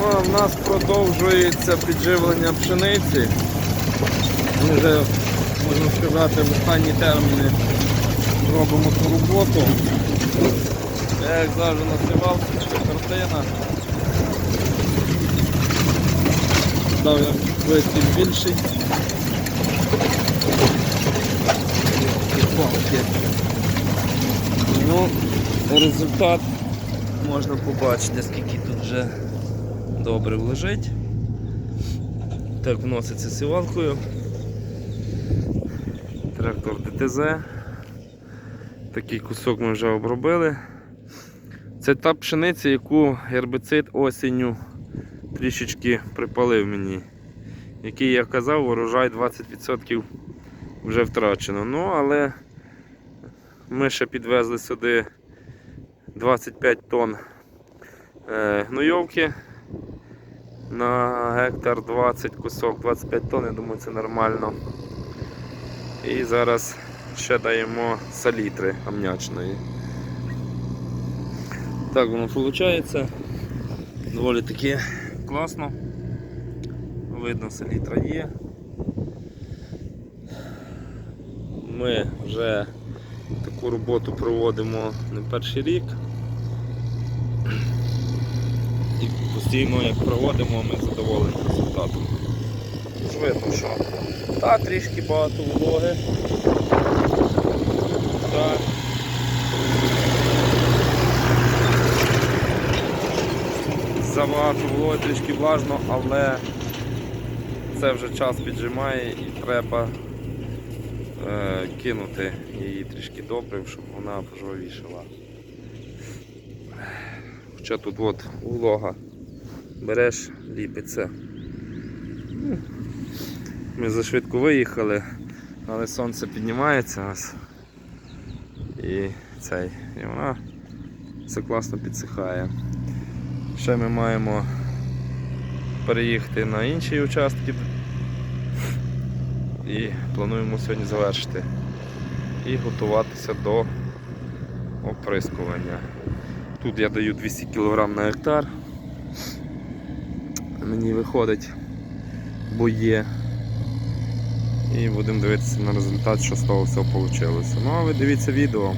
Ну, а в нас продовжується підживлення пшениці. Ми вже, можна сказати, в останні терміни робимо цю роботу. Я як завжди насивав, це картина. Дав я висів більший. Ну, результат можна побачити, скільки тут вже добре лежить. Так вноситься сівалкою. Трактор ДТЗ. Такий кусок ми вже обробили. Це та пшениця, яку гербицид осінню трішечки припалив мені. Який я казав, урожай 20% вже втрачено. Ну, але ми ще підвезли сюди 25 тонн е, гнойовки на гектар 20 кусок, 25 тонн, я думаю, це нормально. І зараз ще даємо салітри амнячної. Так воно виходить. Доволі таки класно. Видно, салітра є. Ми вже таку роботу проводимо не перший рік. І постійно як проводимо, ми задоволені результатом. Ж Видно, що та трішки багато вологи. Так. Забагато вологи, трішки влажно, але це вже час піджимає і треба е, кинути її трішки добрив, щоб вона пожвавішала. Хоча тут от волога береш, ліпиться. Ну, Ми зашвидко виїхали, але сонце піднімається ось. І цей, і вона все класно підсихає. Ще ми маємо переїхати на інші участки і плануємо сьогодні завершити і готуватися до оприскування. Тут я даю 200 кг на гектар. Мені виходить, бо є. І будемо дивитися на результат, що з того всього вийшло. Ну а ви дивіться відео.